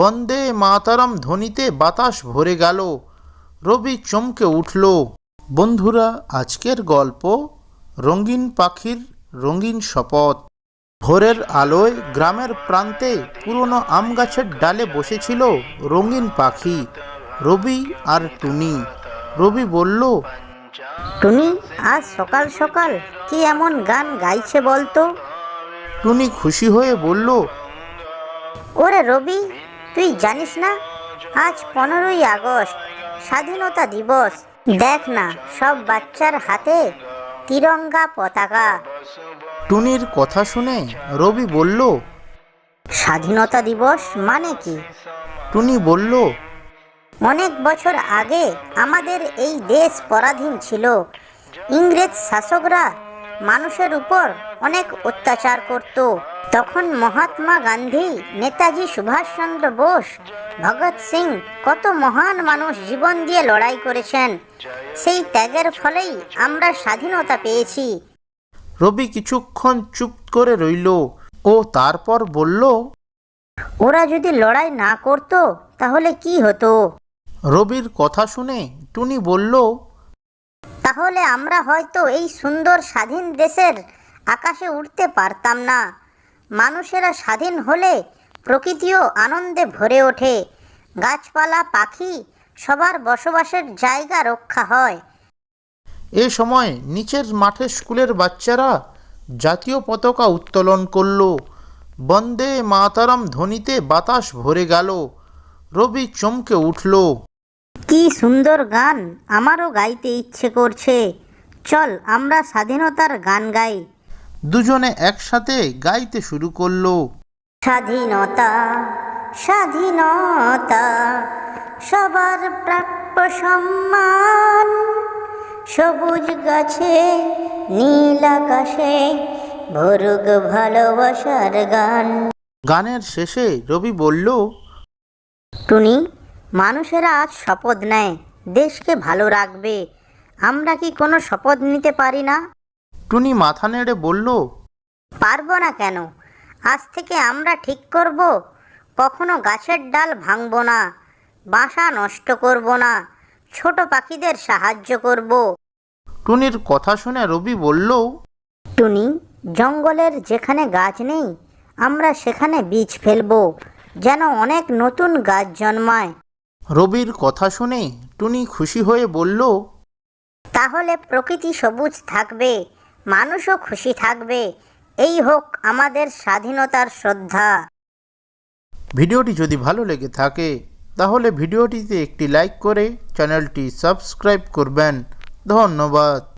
বন্দে মাতারাম ধ্বনিতে বাতাস ভরে গেল। রবি চমকে উঠল। বন্ধুরা আজকের গল্প রঙিন পাখির রঙিন শপথ। ভোরের আলোয় গ্রামের প্রান্তে পুরনো আম গাছের ডালে বসেছিল রঙিন পাখি রবি আর টুনি। রবি বলল টুনি আজ সকাল সকাল কি এমন গান গাইছে বলতো? টুনি খুশি হয়ে বলল ওরে রবি তুই জানিস না? আজ পনেরোই আগস্ট স্বাধীনতা দিবস। দেখ না সব বাচ্চার হাতে তিরঙ্গা পতাকা। টুনির কথা শুনে রবি বলল স্বাধীনতা দিবস মানে কি? টুনি বলল অনেক বছর আগে আমাদের এই দেশ পরাধীন ছিল। ইংরেজ শাসকরা মানুষের উপর অনেক অত্যাচার করত। তখন মহাত্মা গান্ধী নেতাজি সুভাষচন্দ্র বোস ভগৎ সিং কত মহান মানুষ জীবন দিয়ে লড়াই করেছেন। সেই ত্যাগের ফলেই আমরা স্বাধীনতা পেয়েছি। রবি কিছুক্ষণ চুপ করে রইল ও তারপর বলল ওরা যদি লড়াই না করতো তাহলে কি হতো? রবির কথা শুনে টুনি বলল তাহলে আমরা হয়তো এই সুন্দর স্বাধীন দেশের আকাশে উঠতে পারতাম না। মানুষেরা স্বাধীন হলে প্রকৃতিও আনন্দে ভরে ওঠে। গাছপালা পাখি সবার বসবাসের জায়গা রক্ষা হয়। এ সময় নিচের মাঠে স্কুলের বাচ্চারা জাতীয় পতাকা উত্তোলন করল। বন্দে মাতারাম ধ্বনিতে বাতাস ভরে গেল। রবি চমকে উঠল। কি সুন্দর গান আমারও গাইতে ইচ্ছে করছে। চল আমরা স্বাধীনতার গান গাই। দুজনে একসাথে গাইতে শুরু করল। স্বাধীনতা স্বাধীনতা সবার প্রাপ্য সম্মান। সবুজ গাছে নীল আকাশে ভরুক ভালোবাসার গান। গানের শেষে রবি বলল টুনি মানুষেরা আজ শপথ নেয় দেশকে ভালো রাখবে। আমরা কি কোনো শপথ নিতে পারি না? টুনি মাথা নেড়ে বলল পারব না কেন? আজ থেকে আমরা ঠিক করব। কখনো গাছের ডাল ভাঙবো না বাসা নষ্ট করব না ছোট পাখিদের সাহায্য করব। টুনির কথা শুনে রবি বলল টুনি জঙ্গলের যেখানে গাছ নেই আমরা সেখানে বীজ ফেলব যেন অনেক নতুন গাছ জন্মায়। রবির কথা শুনে টুনি খুশি হয়ে বলল তাহলে প্রকৃতি সবুজ থাকবে মানুষও খুশি থাকবে। এই হোক আমাদের স্বাধীনতার শ্রদ্ধা। ভিডিওটি যদি ভালো লেগে থাকে, তাহলে ভিডিওটিতে একটি লাইক করে চ্যানেলটি সাবস্ক্রাইব করবেন। ধন্যবাদ।